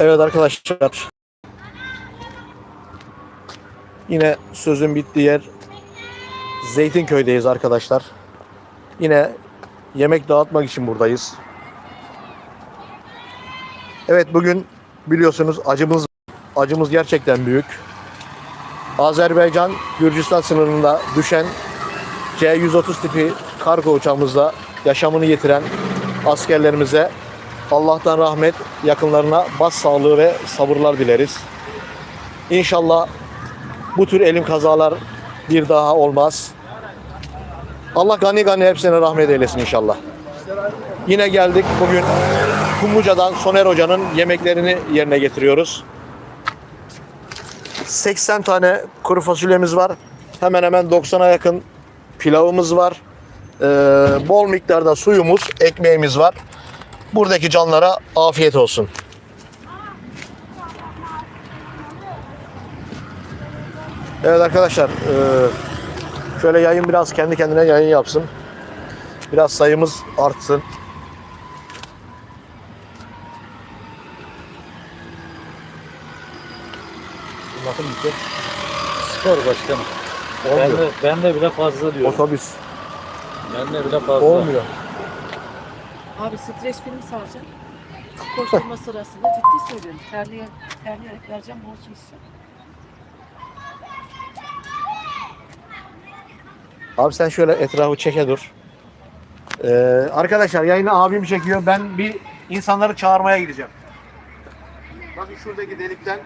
Evet arkadaşlar. Yine sözün bittiği yer Zeytinköy'deyiz arkadaşlar. Yine yemek dağıtmak için buradayız. Evet bugün biliyorsunuz acımız acımız gerçekten büyük. Azerbaycan Gürcistan sınırında düşen C-130 tipi kargo uçağımızda yaşamını yitiren askerlerimize Allah'tan rahmet, yakınlarına bas sağlığı ve sabırlar dileriz. İnşallah bu tür elim kazalar bir daha olmaz. Allah gani gani hepsine rahmet eylesin inşallah. Yine geldik bugün Kumluca'dan Soner Hoca'nın yemeklerini yerine getiriyoruz. 80 tane kuru fasulyemiz var. Hemen hemen 90'a yakın pilavımız var. Ee, bol miktarda suyumuz, ekmeğimiz var. Buradaki canlara afiyet olsun. Evet arkadaşlar, ee, şöyle yayın biraz kendi kendine yayın yapsın. Biraz sayımız artsın. Bakın bitti. Spor başkanım. Ben de, ben de bile fazla diyorum. Otobüs. Ben de bile fazla. Olmuyor. Abi stres filmi saracağım. Koşturma sırasında ciddi söylüyorum. Terliye, terleyerek vereceğim bol su. Abi sen şöyle etrafı çeke dur. Ee, arkadaşlar yayını abim çekiyor. Ben bir insanları çağırmaya gideceğim. Bakın şuradaki delikten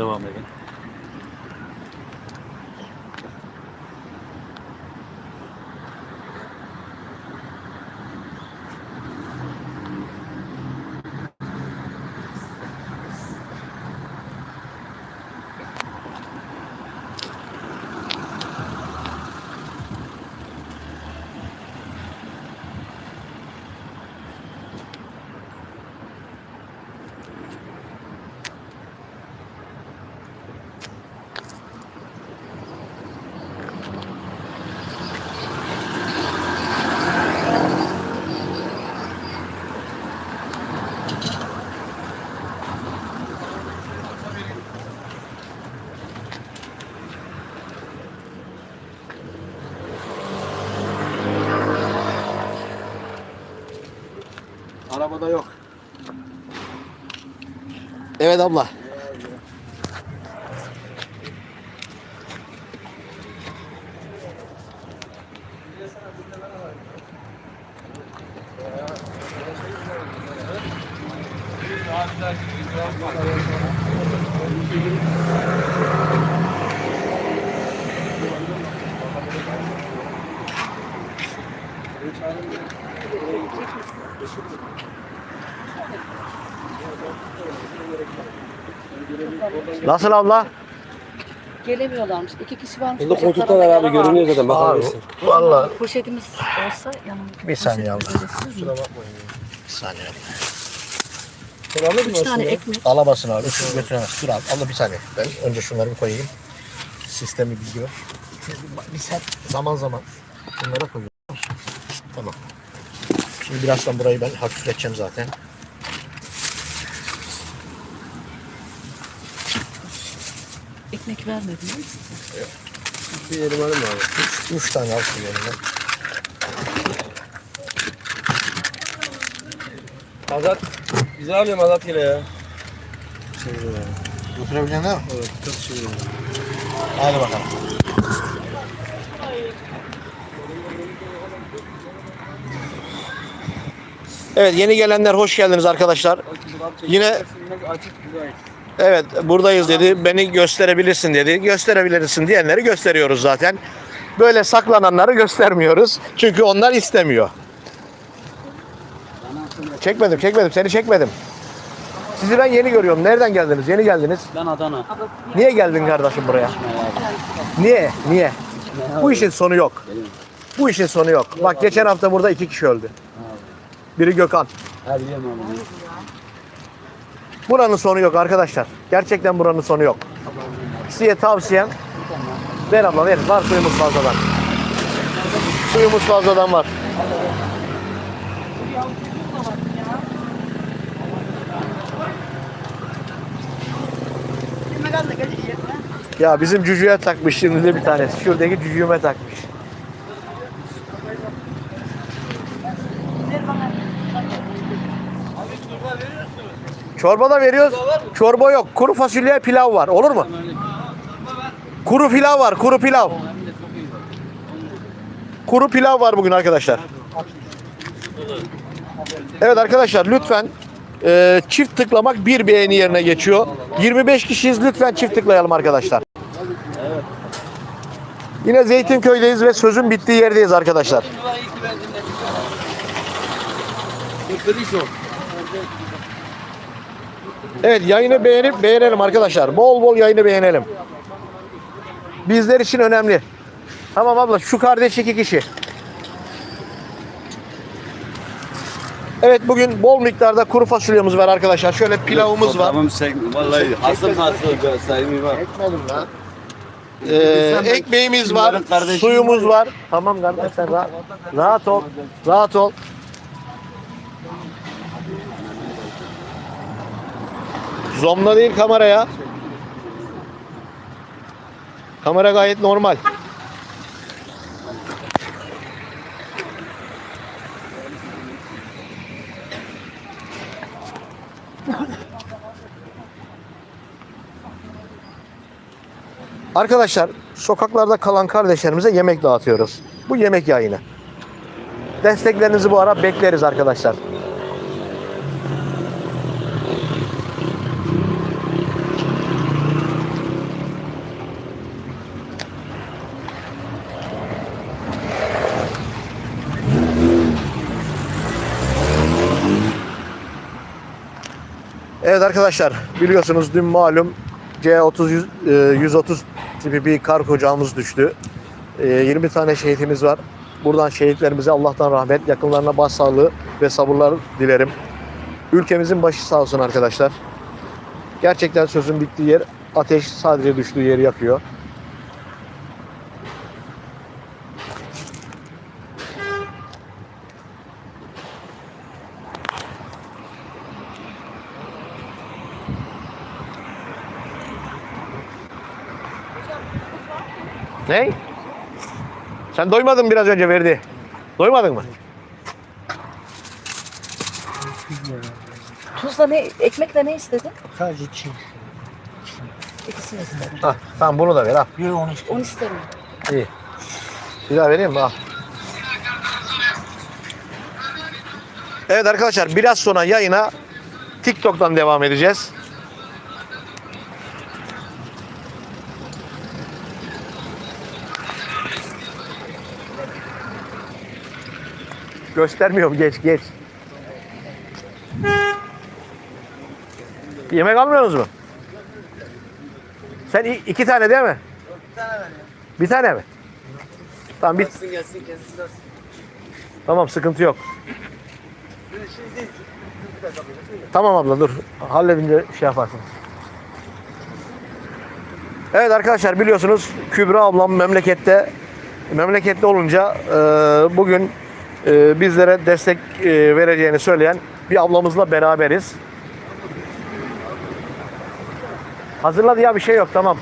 devam edin. Arabada yok. Evet abla. Nasıl abla? Gelemiyorlarmış. İki kişi varmış. Bacaklarında koltuklar var abi görünüyor zaten bakabilirsin. Vallahi Poşetimiz olsa yanımda. Bir saniye abla. Poşetimiz mi? bir saniye. Üç tane ekmek. Alamazsın abi. Şunu götüremez. Dur abi. Abla bir saniye. Ben önce şunları bir koyayım. Sistemi biliyor. Biz hep zaman zaman bunlara koyuyoruz. Tamam. Şimdi birazdan burayı ben hafifleteceğim zaten. Ekmek vermedin değil mi? Bir yerim var mı abi? Üç, üç tane al şu yanına. Azat. Bizi alıyorum Azat yine ya. Götürebileceksin değil mi? Evet çok şey. Hadi bakalım. Evet yeni gelenler hoş geldiniz arkadaşlar. Yine. Evet buradayız dedi. Beni gösterebilirsin dedi. Gösterebilirsin diyenleri gösteriyoruz zaten. Böyle saklananları göstermiyoruz. Çünkü onlar istemiyor. Çekmedim, çekmedim. Seni çekmedim. Sizi ben yeni görüyorum. Nereden geldiniz? Yeni geldiniz. Ben Adana. Niye geldin kardeşim buraya? Niye? Niye? Bu işin sonu yok. Bu işin sonu yok. Bak geçen hafta burada iki kişi öldü. Biri Gökhan. Buranın sonu yok arkadaşlar. Gerçekten buranın sonu yok. Size tavsiyem ver abla ver. Var suyumuz fazladan. Suyumuz fazladan var. Ya bizim cücüğe takmış şimdi de bir tanesi. Şuradaki cücüğüme takmış. Çorba da veriyoruz. Çorba yok. Kuru fasulye pilav var. Olur mu? Kuru pilav var. Kuru pilav. Kuru pilav var bugün arkadaşlar. Evet arkadaşlar lütfen e, çift tıklamak bir beğeni yerine geçiyor. 25 kişiyiz lütfen çift tıklayalım arkadaşlar. Yine Zeytinköy'deyiz ve sözün bittiği yerdeyiz arkadaşlar. Evet yayını beğenip beğenelim arkadaşlar. Bol bol yayını beğenelim. Bizler için önemli. Tamam abla şu kardeş iki kişi. Evet bugün bol miktarda kuru fasulyemiz var arkadaşlar. Şöyle pilavımız var. Tamam sen vallahi hasıl hasıl sayımı var. Ekmedim lan. Ee, ekmeğimiz var, kardeşi suyumuz var. Tamam kardeş sen rahat, rahat ol, rahat ol. Zomla değil kameraya. Kamera gayet normal. Arkadaşlar sokaklarda kalan kardeşlerimize yemek dağıtıyoruz. Bu yemek yayını. Desteklerinizi bu ara bekleriz arkadaşlar. Evet arkadaşlar biliyorsunuz dün malum C30 yüz- e, 130 tipi bir kar kocağımız düştü. E, 20 tane şehitimiz var. Buradan şehitlerimize Allah'tan rahmet, yakınlarına başsağlığı ve sabırlar dilerim. Ülkemizin başı sağ olsun arkadaşlar. Gerçekten sözün bittiği yer ateş sadece düştüğü yeri yakıyor. Ne? Sen doymadın biraz önce verdi. Doymadın mı? Tuzla ne, ekmekle ne istedin? Sadece çiğ. İkisini istedim. Ah, tamam bunu da ver al. Bir onu işte. Onu istemiyorum. İyi. Bir daha vereyim mi? Al. Evet arkadaşlar biraz sonra yayına TikTok'tan devam edeceğiz. Göstermiyorum geç geç. Yemek almıyorsunuz mu? Sen iki tane değil mi? Bir tane mi? Tamam bir... Gelsin gelsin kendisi gelsin. Tamam sıkıntı yok. Tamam abla dur. Halledince şey yaparsın. Evet arkadaşlar biliyorsunuz Kübra ablam memlekette memlekette olunca e, bugün e, bizlere destek e, vereceğini söyleyen bir ablamızla beraberiz. Hazırladı ya bir şey yok tamam.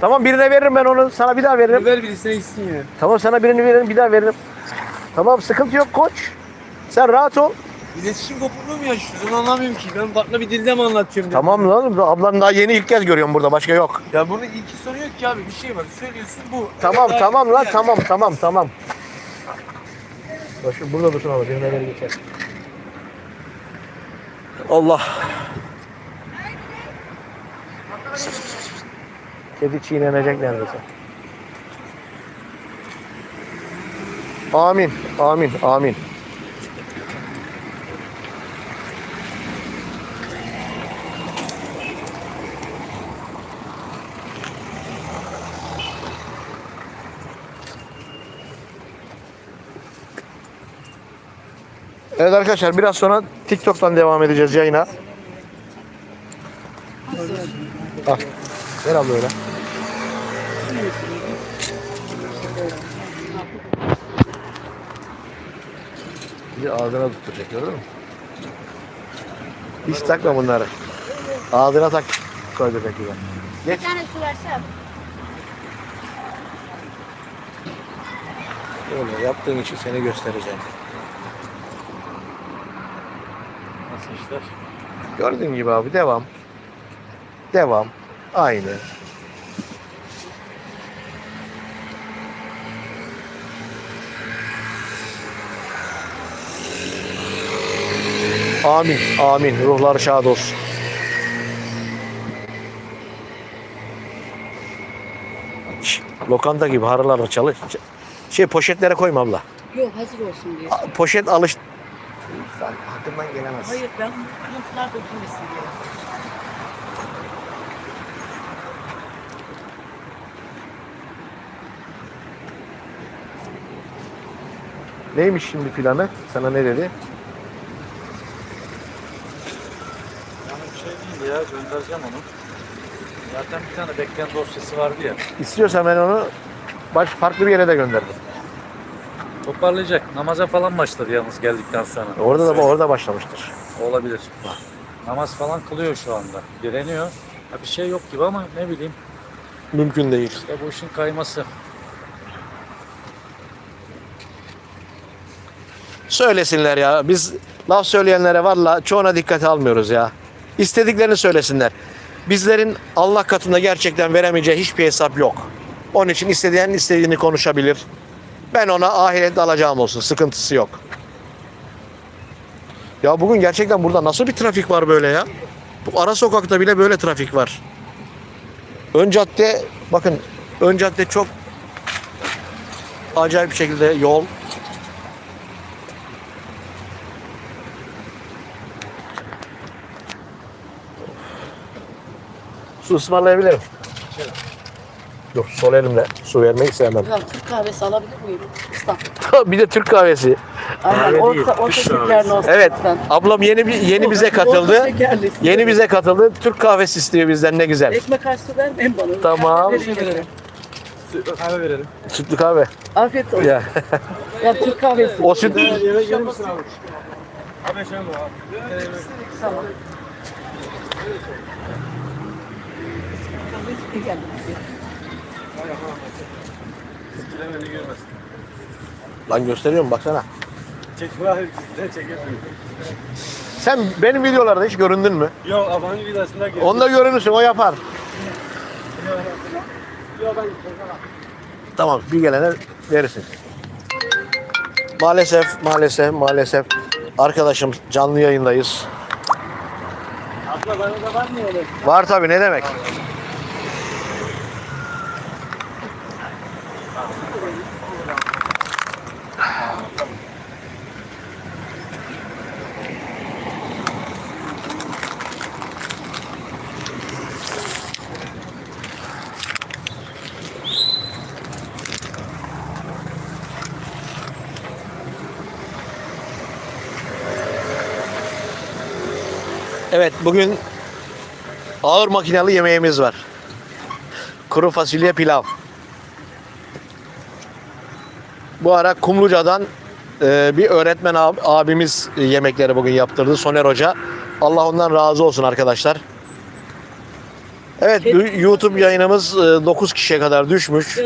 Tamam birine veririm ben onu sana bir daha veririm. Ver birisine gitsin ya. Tamam sana birini veririm bir daha veririm. Tamam sıkıntı yok koç. Sen rahat ol. İletişim kopukluğu mu yaşıyorsun? Onu anlamıyorum ki. Ben farklı bir dilde mi anlatıyorum? Tamam lan ablan daha yeni ilk kez görüyorum burada başka yok. Ya bunun iki soru yok ki abi. Bir şey var. Söylüyorsun bu. Tamam Evet, tamam lan yani. tamam tamam tamam. Bak şu burada dursun abi birine veri geçer. Allah. Kedi çiğnenecek neredeyse. Amin, amin, amin. Evet arkadaşlar biraz sonra TikTok'tan devam edeceğiz yayına. Al. Ver abla öyle. Bir de ağzına tutacak gördün mü? Hiç takma bunları. Ağzına tak. Koy bebek gibi. Geç. Bir tane su versem. Öyle yaptığın için seni göstereceğim. Nasıl işler? Gördüğün gibi abi devam. Devam. Aynı. Amin. Amin. Ruhlar şad olsun. Lokanta gibi harılarla çalış. Şey poşetlere koyma abla. Yok hazır olsun diye. Poşet alış... Hakkından gelemez. Hayır ben kırıntılar dökülmesin diye. Neymiş şimdi planı? Sana ne dedi? Yani bir şey değil ya göndereceğim onu. Zaten bir tane bekleyen dosyası vardı ya. İstiyorsan ben onu baş farklı bir yere de gönderdim. Toparlayacak. Namaza falan başladı yalnız geldikten sonra. Orada da orada başlamıştır. Olabilir. Namaz falan kılıyor şu anda. Direniyor. Ha, bir şey yok gibi ama ne bileyim. Mümkün değil. İşte bu işin kayması. Söylesinler ya. Biz laf söyleyenlere valla çoğuna dikkate almıyoruz ya. İstediklerini söylesinler. Bizlerin Allah katında gerçekten veremeyeceği hiçbir hesap yok. Onun için isteyen istediğini konuşabilir. Ben ona ahirette alacağım olsun. Sıkıntısı yok. Ya bugün gerçekten burada nasıl bir trafik var böyle ya? Bu ara sokakta bile böyle trafik var. Ön cadde bakın ön cadde çok acayip bir şekilde yol. Su ısmarlayabilirim. Yok sol elimle su vermeyi sevmem. Ya Türk kahvesi alabilir miyim? İstanbul. bir de Türk kahvesi. Aynen orta, orta şekerli olsun. Evet. lütfen. Ablam yeni yeni bize Orta katıldı. şekerli istiyorum. Yeni bize katıldı. Türk kahvesi istiyor bizden ne güzel. Ekmek arası vermeyin bana. Tamam. Teşekkür ederim. Kahve verelim. Sütlü kahve. Afiyet olsun. Ya. Ya Türk kahvesi. O süt Yemek gelir misin abi? Abi şey mi abi? Tamam. Görmesin. Lan gösteriyorum baksana. Çek çekiyorsun? Sen benim videolarda hiç göründün mü? Yok abanın vidasında gir. Onda görünürsün o yapar. Yok ben Tamam bir gelene verirsin. Maalesef maalesef maalesef arkadaşım canlı yayındayız. Abla bana da var mı öyle? Var tabi ne demek. Evet bugün ağır makinalı yemeğimiz var. Kuru fasulye pilav. Bu ara Kumluca'dan e, bir öğretmen ab- abimiz e, yemekleri bugün yaptırdı. Soner Hoca. Allah ondan razı olsun arkadaşlar. Evet YouTube yayınımız 9 kişiye kadar düşmüş. Ee,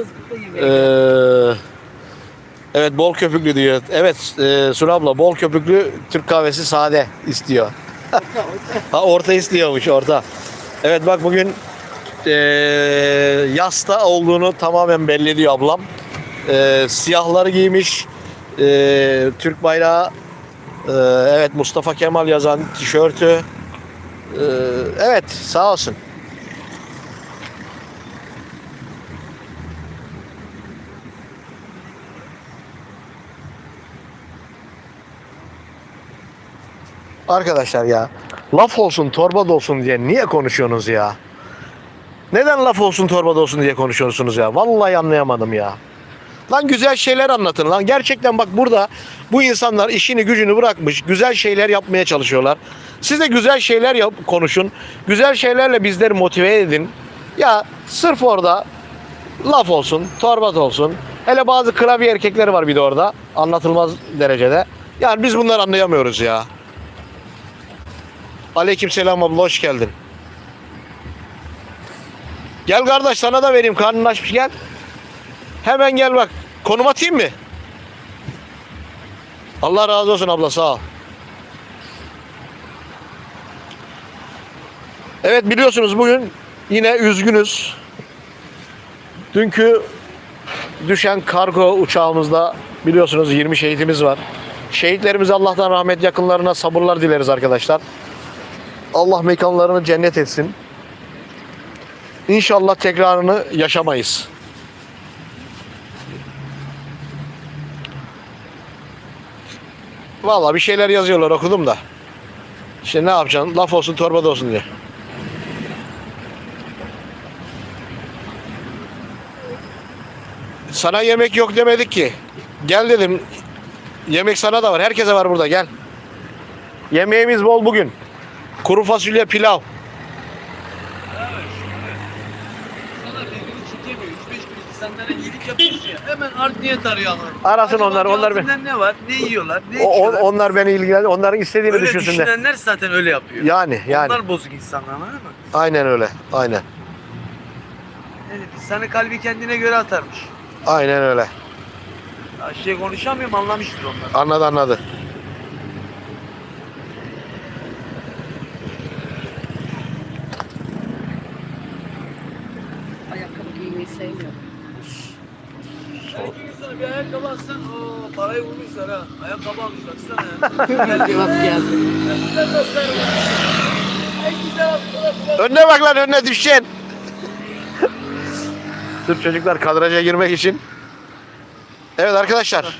evet bol köpüklü diyor. Evet e, Sunu abla bol köpüklü Türk kahvesi sade istiyor. Ha orta istiyormuş orta. Evet bak bugün e, yasta olduğunu tamamen belli ediyor ablam. E, siyahları giymiş. E, Türk bayrağı e, evet Mustafa Kemal yazan tişörtü. E, evet sağ olsun. Arkadaşlar ya laf olsun torba olsun diye niye konuşuyorsunuz ya? Neden laf olsun torba olsun diye konuşuyorsunuz ya? Vallahi anlayamadım ya. Lan güzel şeyler anlatın lan. Gerçekten bak burada bu insanlar işini gücünü bırakmış. Güzel şeyler yapmaya çalışıyorlar. Siz de güzel şeyler yap, konuşun. Güzel şeylerle bizleri motive edin. Ya sırf orada laf olsun, torbat olsun. Hele bazı klavye erkekleri var bir de orada. Anlatılmaz derecede. Yani biz bunları anlayamıyoruz ya. Aleykümselam abla hoş geldin. Gel kardeş sana da vereyim karnın açmış gel. Hemen gel bak. Konum atayım mı? Allah razı olsun abla sağ ol. Evet biliyorsunuz bugün yine üzgünüz. Dünkü düşen kargo uçağımızda biliyorsunuz 20 şehitimiz var. Şehitlerimize Allah'tan rahmet yakınlarına sabırlar dileriz arkadaşlar. Allah mekanlarını cennet etsin. İnşallah tekrarını yaşamayız. Vallahi bir şeyler yazıyorlar okudum da. İşte ne yapacaksın? Laf olsun torba da olsun diye. Sana yemek yok demedik ki. Gel dedim. Yemek sana da var. Herkese var burada gel. Yemeğimiz bol bugün. Kuru fasulye pilav. Sana birbirini çekemiyor. 3-5 gün insanlara iyilik yapıyorsun ya. Hemen art niyet arıyorlar. Arasın Acaba onlar, onlar altından ne var? Ne yiyorlar? Ne O- o- içiyorlar? onlar beni ilgilendir. Onların istediğini öyle düşünsünler. düşünenler zaten öyle yapıyor. Yani yani. Onlar bozuk insanlar anladın mı? Aynen öyle. Aynen. Evet, insanın kalbi kendine göre atarmış. Aynen öyle. Ya şey konuşamıyorum anlamıştır onlar. Anladı anladı. Ayakkabı giymeyi sevmiyorum. Her iki gün sonra bir ayakkabı alsan o parayı vurmuşlar ha. Ayakkabı almış baksana ya. Geldi. Önüne bak lan önüne düşeceksin. Sırf çocuklar kadraja girmek için. Evet arkadaşlar.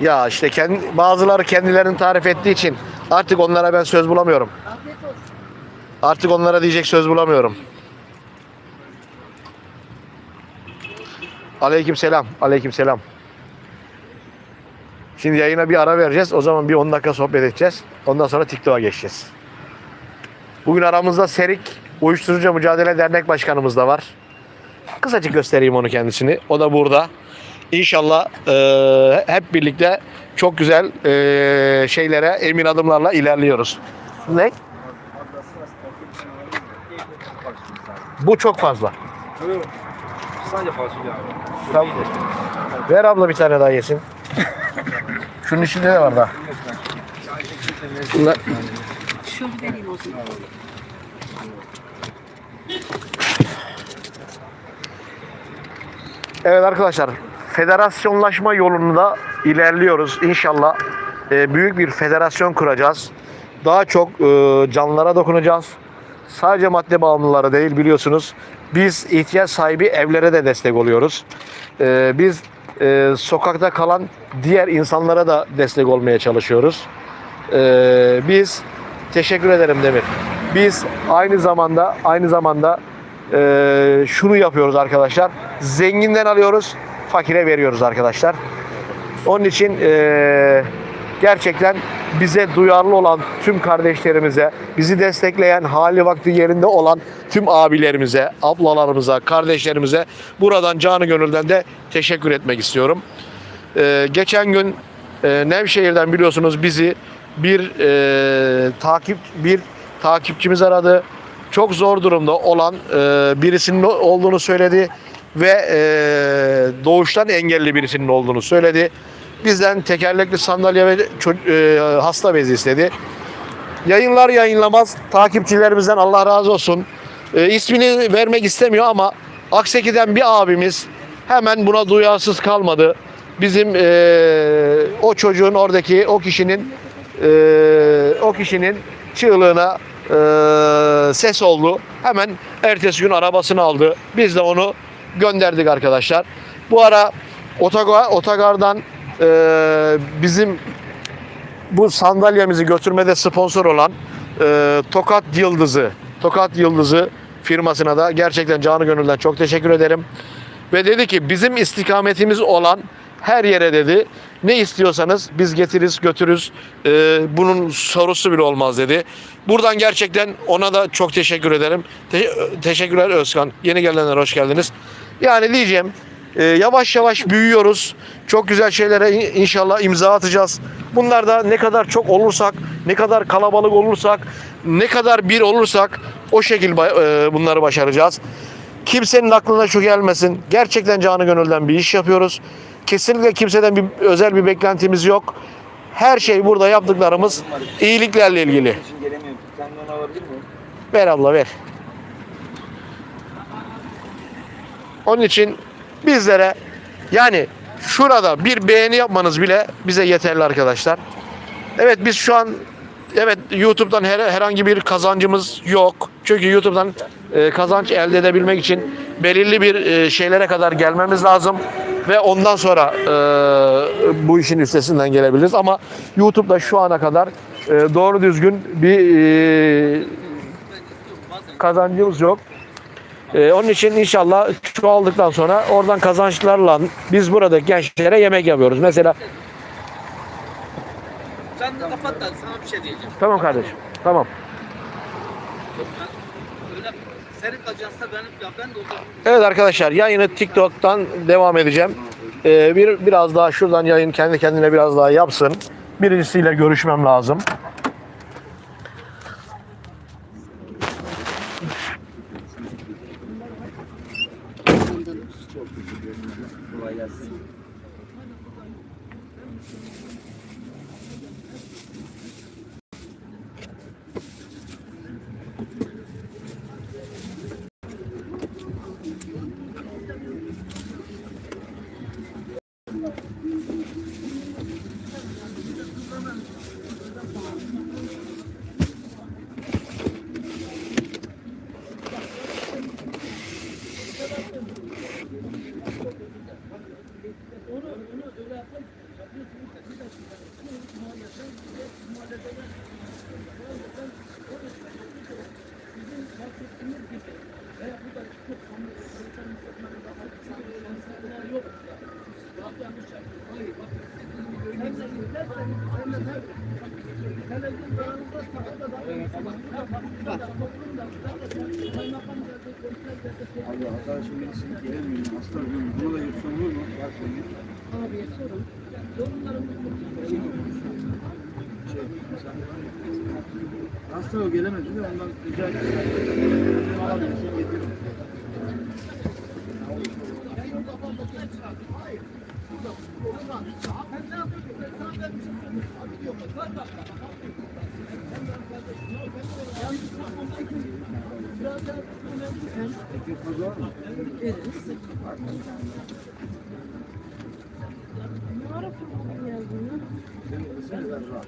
Ya işte kendi, bazıları kendilerini tarif ettiği için artık onlara ben söz bulamıyorum. Artık onlara diyecek söz bulamıyorum. Aleyküm selam. Aleyküm selam. Şimdi yayına bir ara vereceğiz. O zaman bir 10 dakika sohbet edeceğiz. Ondan sonra TikTok'a geçeceğiz. Bugün aramızda Serik Uyuşturucu Mücadele Dernek Başkanımız da var. Kısacık göstereyim onu kendisini. O da burada. İnşallah eee, hep birlikte çok güzel eee, şeylere emin adımlarla ilerliyoruz. Ne? Bu çok fazla. Sadece fasulye abi. Tamam. Ver abla bir tane daha yesin. Şunun içinde ne var daha? Bunlar Şöyle vereyim o zaman. Evet arkadaşlar, federasyonlaşma yolunda ilerliyoruz. İnşallah e, büyük bir federasyon kuracağız. Daha çok e, canlılara dokunacağız. Sadece madde bağımlılara değil biliyorsunuz. Biz ihtiyaç sahibi evlere de destek oluyoruz. E, biz e, sokakta kalan diğer insanlara da destek olmaya çalışıyoruz. E, biz teşekkür ederim Demir. Biz aynı zamanda aynı zamanda e, şunu yapıyoruz arkadaşlar. Zenginden alıyoruz, fakire veriyoruz arkadaşlar. Onun için e, gerçekten bize duyarlı olan tüm kardeşlerimize, bizi destekleyen, hali vakti yerinde olan tüm abilerimize, ablalarımıza, kardeşlerimize buradan canı gönülden de teşekkür etmek istiyorum. E, geçen gün e, Nevşehir'den biliyorsunuz bizi bir e, takip bir takipçimiz aradı. Çok zor durumda olan e, birisinin olduğunu söyledi ve e, doğuştan engelli birisinin olduğunu söyledi. Bizden tekerlekli sandalye ve e, hasta bezi istedi. Yayınlar yayınlamaz takipçilerimizden Allah razı olsun. E, ismini vermek istemiyor ama Akseki'den bir abimiz hemen buna duyarsız kalmadı. Bizim e, o çocuğun oradaki o kişinin e, o kişinin çığlığına e, ses oldu. Hemen ertesi gün arabasını aldı. Biz de onu gönderdik arkadaşlar. Bu ara otogar, otogardan e, bizim bu sandalyemizi götürmede sponsor olan e, Tokat Yıldızı Tokat Yıldızı firmasına da gerçekten canı gönülden çok teşekkür ederim. Ve dedi ki bizim istikametimiz olan her yere dedi ne istiyorsanız biz getiririz götürürüz Ee, bunun sorusu bile olmaz dedi. Buradan gerçekten ona da çok teşekkür ederim. Te- teşekkürler Özkan. Yeni gelenler hoş geldiniz. Yani diyeceğim e, yavaş yavaş büyüyoruz. Çok güzel şeylere in- inşallah imza atacağız. Bunlar da ne kadar çok olursak, ne kadar kalabalık olursak, ne kadar bir olursak o şekil e, bunları başaracağız. Kimsenin aklına şu gelmesin. Gerçekten canı gönülden bir iş yapıyoruz. Kesinlikle kimseden bir özel bir beklentimiz yok. Her şey burada yaptıklarımız iyiliklerle ilgili. Ver abla ver. Onun için bizlere yani şurada bir beğeni yapmanız bile bize yeterli arkadaşlar. Evet biz şu an evet YouTube'dan her, herhangi bir kazancımız yok. Çünkü YouTube'dan e, kazanç elde edebilmek için belirli bir e, şeylere kadar gelmemiz lazım ve ondan sonra e, bu işin üstesinden gelebiliriz. Ama YouTube'da şu ana kadar e, doğru düzgün bir e, kazancımız yok. Ee, onun için inşallah çoğaldıktan sonra oradan kazançlarla biz buradaki gençlere yemek yapıyoruz. Mesela Sen de kapat da sana bir şey diyeceğim. tamam kardeşim. Tamam. Öyle senin kalacaksın benim ya ben de orada Evet arkadaşlar yayını TikTok'tan devam edeceğim. Ee, bir biraz daha şuradan yayın kendi kendine biraz daha yapsın. Birincisiyle görüşmem lazım. Gelemedi de ondan rica ettim. Fazla var mı? Veririz. Sen ver rahat.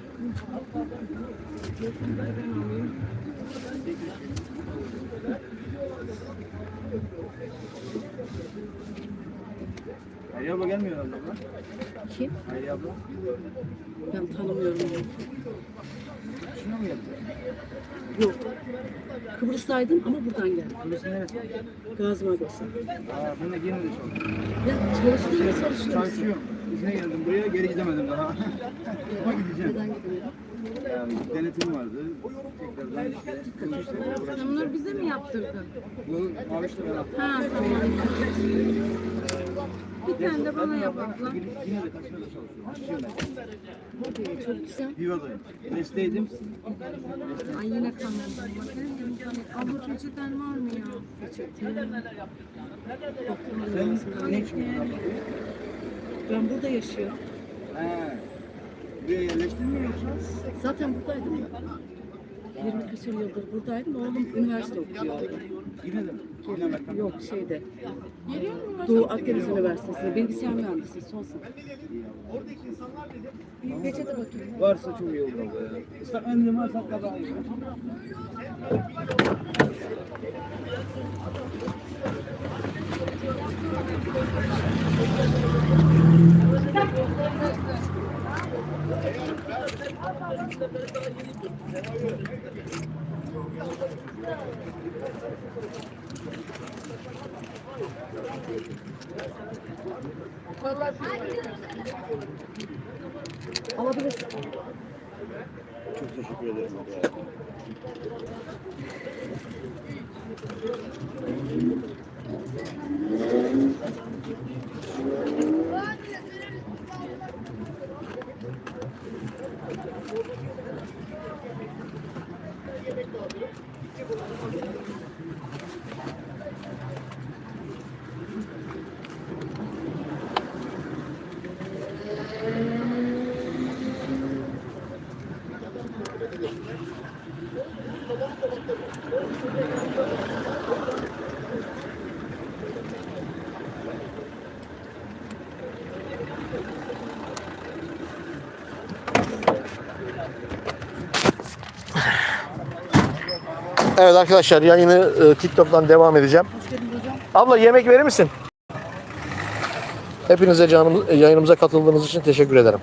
Hayri abla gelmiyor herhalde abla. Kim? Hayri abla. Ben tanımıyorum. Şuna mı geldi? Yok. Kıbrıs'taydım ama buradan geldim. Burası neresi? Gazi Magosa. Aa, ben de yeni de çalışıyorum. Ya çalıştın mı çalışıyor musun? Çalışıyorum. İzne geldim buraya geri gidemedim daha. Ama gideceğim. Neden gidemiyorum? Yani denetim vardı. Tekrardan işte. Bu işte uğraşacağım. Bunları bize mi yaptırdın? Bu abi işte ben yaptım. Ha tamam. Bir tane de bana yap abla. Yine de taşımada çalışıyorum. Ben. Çok güzel. Viva'dayım. Mesleğiydim. Ay yine kanalım. Abla peçeten var mı ya? Sen ne için buradasın? Ben burada yaşıyorum. He. Buraya yerleştin mi yoksa? Zaten buradaydım ben. 20 küsur yıldır buradaydım. Oğlum üniversite okuyor. Amerikan. Yok şeyde. Doğu Akdeniz Üniversitesi'nde bilgisayar mühendisi son sınıf. Bir peçete bakayım. Varsa çok iyi olur. Islak mendil varsa daha iyi. Alabilirsin. Çok teşekkür ederim. Evet arkadaşlar yayını e, TikTok'tan devam edeceğim. Abla yemek verir misin? Hepinize canım, yayınımıza katıldığınız için teşekkür ederim.